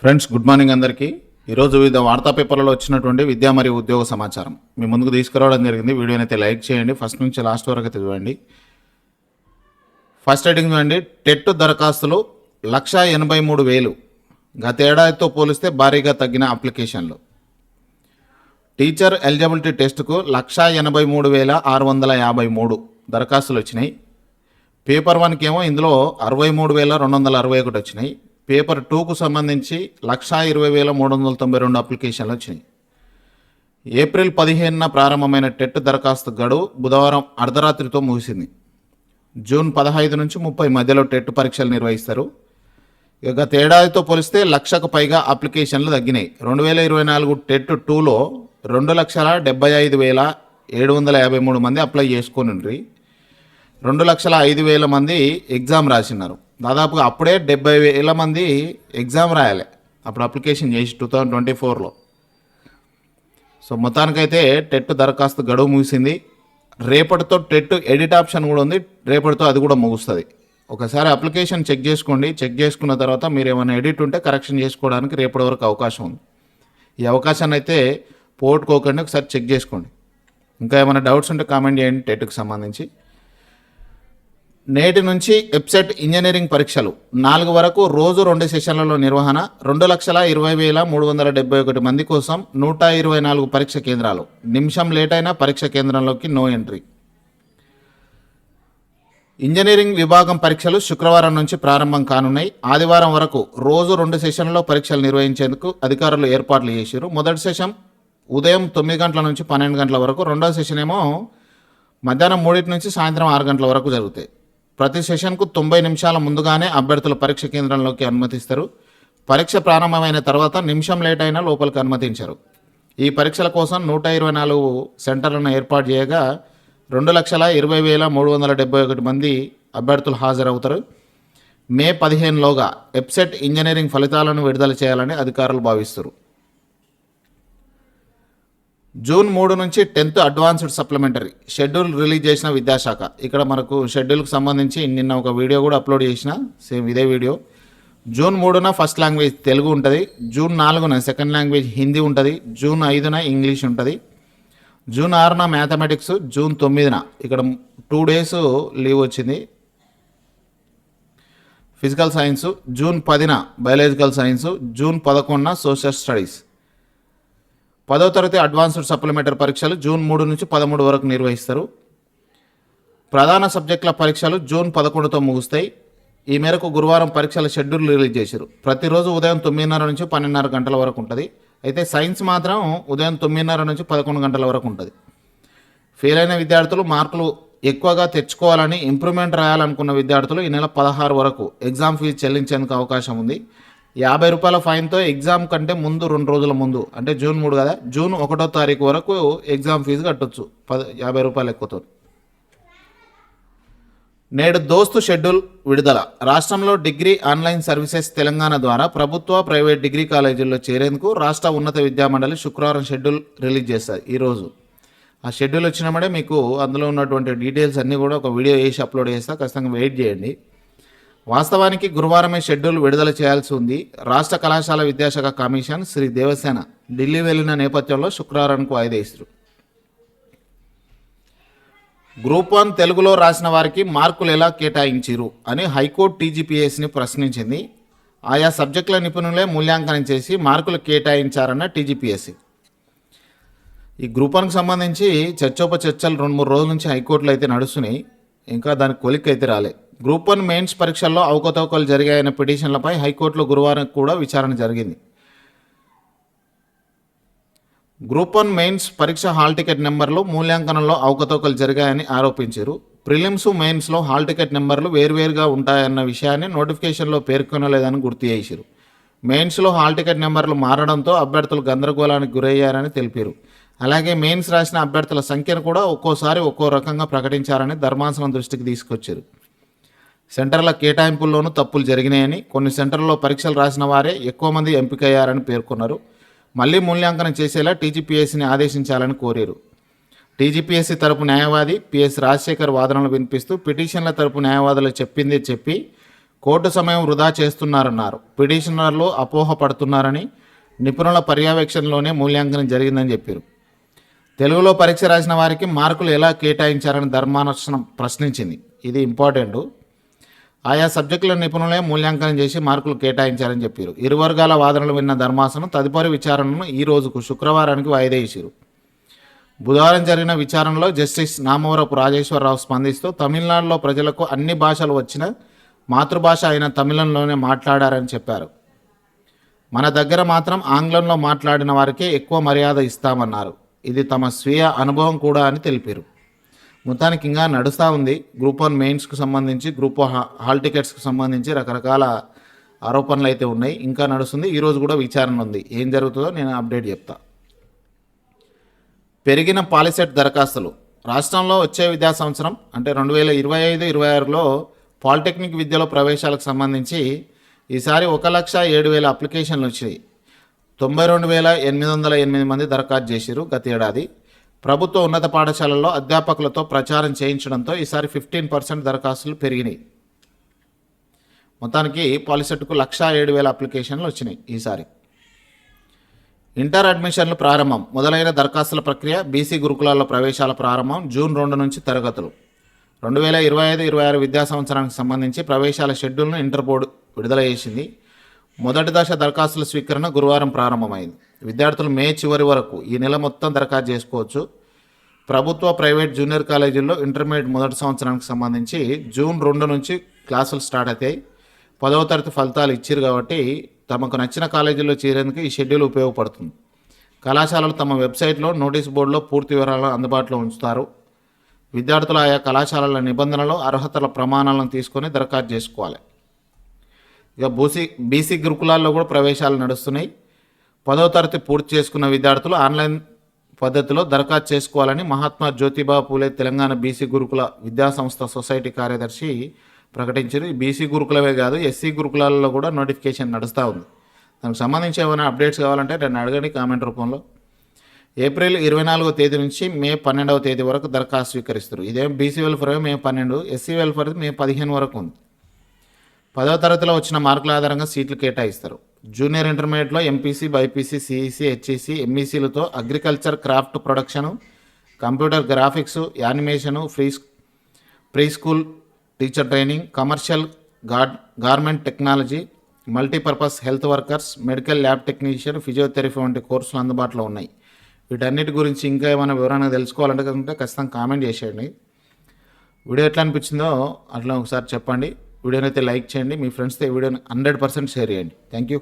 Friends good morning అందరికీ. ఈరోజు వివిధ వార్తా పేపర్లలో వచ్చినటువంటి విద్యా మరియు ఉద్యోగ సమాచారం. మీ ముందుకు తీసుకురావడం జరిగింది. వీడియోని అయితే లైక్ చేయండి. ఫస్ట్ నుంచి లాస్ట్ వరకు అయితే చూడండి. ఫస్ట్ హెడింగ్ చూడండి. టెట్ దరఖాస్తులు లక్ష ఎనభై మూడు వేలు. గతేడాదితో పోలిస్తే భారీగా తగ్గిన అప్లికేషన్లు. టీచర్ ఎలిజిబిలిటీ టెస్టుకు లక్ష ఎనభై మూడు వేల ఆరు వందల యాభై మూడు దరఖాస్తులు వచ్చినాయి. పేపర్ వన్కి ఏమో ఇందులో అరవై మూడు వేల రెండు వందల అరవై ఒకటి వచ్చినాయి. పేపర్ టూకు సంబంధించి లక్షా ఇరవై వేల మూడు వందల తొంభై రెండు అప్లికేషన్లు వచ్చినాయి. ఏప్రిల్ పదిహేనున ప్రారంభమైన టెట్ దరఖాస్తు గడువు బుధవారం అర్ధరాత్రితో ముగిసింది. జూన్ పదహైదు నుంచి ముప్పై మధ్యలో టెట్ పరీక్షలు నిర్వహిస్తారు. ఇక గత ఏడాదితో పోలిస్తే లక్షకు పైగా అప్లికేషన్లు తగ్గినాయి. రెండు వేల ఇరవై నాలుగు టెట్ టూలో రెండు లక్షల డెబ్బై ఐదు వేల ఏడు వందల యాభై మూడు మంది అప్లై చేసుకుని రెండు లక్షల ఐదు వేల మంది ఎగ్జామ్ రాసినారు. దాదాపుగా అప్పుడే డెబ్బై వేల మంది ఎగ్జామ్ రాయాలి. అప్పుడు అప్లికేషన్ చేసి టూ థౌజండ్ ట్వంటీ ఫోర్లో. సో మొత్తానికైతే టెట్ దరఖాస్తు గడువు ముగిసింది. రేపటితో టెట్ ఎడిట్ ఆప్షన్ కూడా ఉంది. రేపటితో అది కూడా ముగుస్తుంది. ఒకసారి అప్లికేషన్ చెక్ చేసుకోండి. చెక్ చేసుకున్న తర్వాత మీరు ఏమైనా ఎడిట్ ఉంటే కరెక్షన్ చేసుకోవడానికి రేపటి వరకు అవకాశం ఉంది. ఈ అవకాశాన్ని అయితే పోగొట్టుకోకండి. ఒకసారి చెక్ చేసుకోండి. ఇంకా ఏమైనా డౌట్స్ ఉంటే కామెంట్ చేయండి టెట్కి సంబంధించి. నేటి నుంచి ఎప్సెట్ ఇంజనీరింగ్ పరీక్షలు. నాలుగు వరకు రోజు రెండు సెషన్లలో నిర్వహణ రెండు లక్షల ఇరవై వేల మూడు వందల డెబ్బై ఒకటి మంది కోసం నూట ఇరవై నాలుగు పరీక్ష కేంద్రాలు. నిమిషం లేట్ అయినా పరీక్ష కేంద్రంలోకి నో ఎంట్రీ. ఇంజనీరింగ్ విభాగం పరీక్షలు శుక్రవారం నుంచి ప్రారంభం కానున్నాయి. ఆదివారం వరకు రోజు రెండు సెషన్లలో పరీక్షలు నిర్వహించేందుకు అధికారులు ఏర్పాట్లు చేశారు మొదటి సెషన్ ఉదయం తొమ్మిది గంటల నుంచి పన్నెండు గంటల వరకు రెండో సెషన్ ఏమో మధ్యాహ్నం మూడింటి నుంచి సాయంత్రం ఆరు గంటల వరకు జరుగుతాయి. ప్రతి సెషన్కు తొంభై నిమిషాల ముందుగానే అభ్యర్థులు పరీక్ష కేంద్రంలోకి అనుమతిస్తారు. పరీక్ష ప్రారంభమైన తర్వాత నిమిషం లేట్ అయినా లోపలికి అనుమతించరు. ఈ పరీక్షల కోసం నూట ఇరవై నాలుగు సెంటర్లను ఏర్పాటు చేయగా రెండు లక్షల ఇరవై వేల మూడు వందల డెబ్బై ఒకటి మంది అభ్యర్థులు హాజరవుతారు. మే పదిహేనులోగా వెబ్సెట్ ఇంజనీరింగ్ ఫలితాలను విడుదల చేయాలని అధికారులు భావిస్తారు. జూన్ మూడు నుంచి tenth advanced supplementary schedule release చేసిన విద్యాశాఖ. ఇక్కడ మనకు షెడ్యూల్కి సంబంధించి నిన్న ఒక వీడియో కూడా అప్లోడ్ చేసిన సేమ్ ఇదే వీడియో. జూన్ మూడున ఫస్ట్ లాంగ్వేజ్ తెలుగు ఉంటుంది జూన్ నాలుగున సెకండ్ లాంగ్వేజ్ హిందీ ఉంటుంది జూన్ ఐదున ఇంగ్లీష్ ఉంటుంది జూన్ ఆరున మ్యాథమెటిక్స్ జూన్ తొమ్మిదిన ఇక్కడ టూ డేస్ లీవ్ వచ్చింది. ఫిజికల్ సైన్స్ జూన్ పదిన బయాలజికల్ సైన్స్ జూన్ పదకొండున సోషల్ స్టడీస్. పదో తరగతి అడ్వాన్స్డ్ సప్లిమెంటరీ పరీక్షలు జూన్ మూడు నుంచి పదమూడు వరకు నిర్వహిస్తారు. ప్రధాన సబ్జెక్టుల పరీక్షలు జూన్ పదకొండుతో ముగుస్తాయి. ఈ మేరకు గురువారం పరీక్షల షెడ్యూల్ రిలీజ్ చేశారు. ప్రతిరోజు ఉదయం తొమ్మిదిన్నర నుంచి పన్నెండున్నర గంటల వరకు ఉంటుంది. అయితే సైన్స్ మాత్రం ఉదయం తొమ్మిదిన్నర నుంచి పదకొండు గంటల వరకు ఉంటుంది. ఫెయిల్ అయిన విద్యార్థులు మార్కులు ఎక్కువగా తెచ్చుకోవాలని ఇంప్రూవ్మెంట్ రాయాలనుకున్న విద్యార్థులు ఈ నెల పదహారు వరకు ఎగ్జామ్ ఫీజు చెల్లించేందుకు అవకాశం ఉంది. యాభై రూపాయల ఫైన్తో ఎగ్జామ్ కంటే ముందు రెండు రోజుల ముందు అంటే జూన్ మూడు కదా జూన్ ఒకటో తారీఖు వరకు ఎగ్జామ్ ఫీజు కట్టొచ్చు పద యాభై రూపాయలు ఎక్కువతో. నేడు దోస్తు షెడ్యూల్ విడుదల. రాష్ట్రంలో డిగ్రీ ఆన్లైన్ సర్వీసెస్ తెలంగాణ ద్వారా ప్రభుత్వ ప్రైవేట్ డిగ్రీ కాలేజీల్లో చేరేందుకు రాష్ట్ర ఉన్నత విద్యామండలి శుక్రవారం షెడ్యూల్ రిలీజ్ చేస్తారు ఈరోజు ఆ షెడ్యూల్ వచ్చినప్పుడే మీకు అందులో ఉన్నటువంటి డీటెయిల్స్ అన్నీ కూడా ఒక వీడియో వేసి అప్లోడ్ చేస్తా ఖచ్చితంగా వెయిట్ చేయండి. వాస్తవానికి గురువారమే షెడ్యూల్ విడుదల చేయాల్సి ఉంది. రాష్ట్ర కళాశాల విద్యాశాఖ కమిషన్ శ్రీ దేవసేన ఢిల్లీ వెళ్ళిన నేపథ్యంలో శుక్రవారానికి వాయిదా ఇస్తారు గ్రూప్ వన్ తెలుగులో రాసిన వారికి మార్కులు ఎలా కేటాయించిరు అని హైకోర్టు టీజీపీఎస్ని ప్రశ్నించింది. ఆయా సబ్జెక్టుల నిపుణులే మూల్యాంకనం చేసి మార్కులు కేటాయించారన్న టీజీపీఎస్సీ ఈ గ్రూప్ వన్కి సంబంధించి చర్చోప చర్చలు రెండు మూడు రోజుల నుంచి హైకోర్టులో అయితే నడుస్తున్నాయి. ఇంకా దానికి కొలిక్ అయితే రాలేదు గ్రూప్ వన్ మెయిన్స్ పరీక్షల్లో అవకతవకలు జరిగాయన్న పిటిషన్లపై హైకోర్టులో గురువారం కూడా విచారణ జరిగింది. గ్రూప్ వన్ మెయిన్స్ పరీక్ష హాల్ టికెట్ నెంబర్లు మూల్యాంకనంలో అవకతవకలు జరిగాయని ఆరోపించారు. ప్రిలిమ్స్ మెయిన్స్లో హాల్ టికెట్ నెంబర్లు వేర్వేరుగా ఉంటాయన్న విషయాన్ని నోటిఫికేషన్లో పేర్కొనలేదని గుర్తు చేశారు. మెయిన్స్లో హాల్ టికెట్ నెంబర్లు మారడంతో అభ్యర్థులు గందరగోళానికి గురయ్యారని తెలిపారు. అలాగే మెయిన్స్ రాసిన అభ్యర్థుల సంఖ్యను కూడా ఒక్కోసారి ఒక్కో రకంగా ప్రకటించారని ధర్మాసనం దృష్టికి తీసుకొచ్చారు. సెంటర్ల కేటాయింపుల్లోనూ తప్పులు జరిగినాయని కొన్ని సెంటర్లలో పరీక్షలు రాసిన వారే ఎక్కువ మంది ఎంపికయ్యారని పేర్కొన్నారు. మళ్ళీ మూల్యాంకనం చేసేలా టీజీపీఎస్సీని ఆదేశించాలని కోరారు. టీజీపీఎస్సీ తరపు న్యాయవాది పిఎస్ రాజశేఖర్ వాదనలు వినిపిస్తూ పిటిషన్ల తరపు న్యాయవాదులు చెప్పిందే చెప్పి కోర్టు సమయం వృధా చేస్తున్నారన్నారు. పిటిషనర్లు అపోహ పడుతున్నారని నిపుణుల పర్యవేక్షణలోనే మూల్యాంకనం జరిగిందని చెప్పారు. తెలుగులో పరీక్ష రాసిన వారికి మార్కులు ఎలా కేటాయించారని ధర్మానర్శనం ప్రశ్నించింది. ఇది ఇంపార్టెంట్. ఆయా సబ్జెక్టుల నిపుణులే మూల్యాంకనం చేసి మార్కులు కేటాయించారని చెప్పారు. ఇరు వర్గాల వాదనలు విన్న ధర్మాసనం తదుపరి విచారణను ఈ రోజుకు శుక్రవారానికి వాయిదా బుధవారం జరిగిన విచారణలో జస్టిస్ నామవరపు రాజేశ్వరరావు స్పందిస్తూ తమిళనాడులో ప్రజలకు అన్ని భాషలు వచ్చిన మాతృభాష అయిన తమిళంలోనే మాట్లాడారని చెప్పారు. మన దగ్గర మాత్రం ఆంగ్లంలో మాట్లాడిన వారికే ఎక్కువ మర్యాద ఇస్తామన్నారు. ఇది తమ స్వీయ అనుభవం కూడా అని తెలిపారు. మొత్తానికి ఇంకా నడుస్తూ ఉంది. గ్రూప్ వన్ మెయిన్స్కి సంబంధించి గ్రూప్ హాల్ టికెట్స్కి సంబంధించి రకరకాల ఆరోపణలు అయితే ఉన్నాయి. ఇంకా నడుస్తుంది. ఈరోజు కూడా విచారణ ఉంది. ఏం జరుగుతుందో నేను అప్డేట్ చెప్తా. పెరిగిన పాలిసెట్ దరఖాస్తులు. రాష్ట్రంలో వచ్చే విద్యా సంవత్సరం అంటే రెండు వేల ఇరవై ఐదు ఇరవై ఆరులో పాలిటెక్నిక్ విద్యలో ప్రవేశాలకు సంబంధించి ఈసారి ఒక లక్ష ఏడు వేల అప్లికేషన్లు వచ్చాయి తొంభై రెండు వేల ఎనిమిది వందల ఎనిమిది మంది దరఖాస్తు చేసిరు గత ఏడాది. ప్రభుత్వ ఉన్నత పాఠశాలల్లో అధ్యాపకులతో ప్రచారం చేయించడంతో ఈసారి ఫిఫ్టీన్ పర్సెంట్ దరఖాస్తులు పెరిగినాయి. మొత్తానికి పాలిసెట్కు లక్షా ఏడు వేల అప్లికేషన్లు వచ్చినాయి ఈసారి. ఇంటర్ అడ్మిషన్లు ప్రారంభం. మొదలైన దరఖాస్తుల ప్రక్రియ బీసీ గురుకులాల్లో ప్రవేశాల ప్రారంభం జూన్ రెండు నుంచి తరగతులు. రెండు వేల ఇరవై ఐదు ఇరవై ఆరు విద్యా సంవత్సరానికి సంబంధించి ప్రవేశాల షెడ్యూల్ను ఇంటర్ బోర్డు విడుదల చేసింది. మొదటి దశ దరఖాస్తుల స్వీకరణ గురువారం ప్రారంభమైంది. విద్యార్థులు మే చివరి వరకు ఈ నెల మొత్తం దరఖాస్తు చేసుకోవచ్చు. ప్రభుత్వ ప్రైవేట్ జూనియర్ కాలేజీల్లో ఇంటర్మీడియట్ మొదటి సంవత్సరానికి సంబంధించి జూన్ రెండు నుంచి క్లాసులు స్టార్ట్ అవుతాయి. పదవ తరగతి ఫలితాలు ఇచ్చారు కాబట్టి తమకు నచ్చిన కాలేజీల్లో చేరేందుకు ఈ షెడ్యూల్ ఉపయోగపడుతుంది. కళాశాలలు తమ వెబ్సైట్లో నోటీస్ బోర్డులో పూర్తి వివరాలను అందుబాటులో ఉంచుతారు. విద్యార్థులు ఆయా కళాశాలల నిబంధనలు అర్హతల ప్రమాణాలను తీసుకొని దరఖాస్తు చేసుకోవాలి. ఇక బూసీ బీసీ గురుకులాల్లో కూడా ప్రవేశాలు నడుస్తున్నాయి. పదో తరగతి పూర్తి చేసుకున్న విద్యార్థులు ఆన్లైన్ పద్ధతిలో దరఖాస్తు చేసుకోవాలని మహాత్మా జ్యోతిబా పూలే తెలంగాణ బీసీ గురుకుల విద్యా సంస్థ సొసైటీ కార్యదర్శి ప్రకటించారు. ఈ బీసీ గురుకులవే కాదు ఎస్సీ గురుకులాల్లో కూడా నోటిఫికేషన్ నడుస్తూ ఉంది. దానికి సంబంధించి ఏమైనా అప్డేట్స్ కావాలంటే నన్ను అడగండి కామెంట్ రూపంలో. ఏప్రిల్ ఇరవై నాలుగో తేదీ నుంచి మే పన్నెండవ తేదీ వరకు దరఖాస్తు స్వీకరిస్తారు. ఇదేం బీసీ వెల్ఫేర్ మే పన్నెండు ఎస్సీ వెల్ఫేర్ మే పదిహేను వరకు ఉంది. పదవ తరగతిలో వచ్చిన మార్కుల ఆధారంగా సీట్లు కేటాయిస్తారు. జూనియర్ ఇంటర్మీడియట్లో MPC BiPC CEC HEC ఎంఈసీలతో agriculture craft production computer graphics animation free pre school teacher training commercial gar garment technology multipurpose health workers medical lab technician physiotherapy వంటి కోర్సులు అందుబాటులో ఉన్నాయి. వీటన్నిటి గురించి ఇంకా ఏమైనా వివరణ తెలుసుకోవాలంటే కనుక ఖచ్చితంగా కామెంట్ చేసేయండి. వీడియో ఎట్లా అనిపించిందో అట్లా ఒకసారి చెప్పండి. వీడియోనైతే లైక్ చేయండి. మీ ఫ్రెండ్స్తో ఈ వీడియోని హండ్రెడ్ పర్సెంట్ షేర్ చేయండి. Thank you.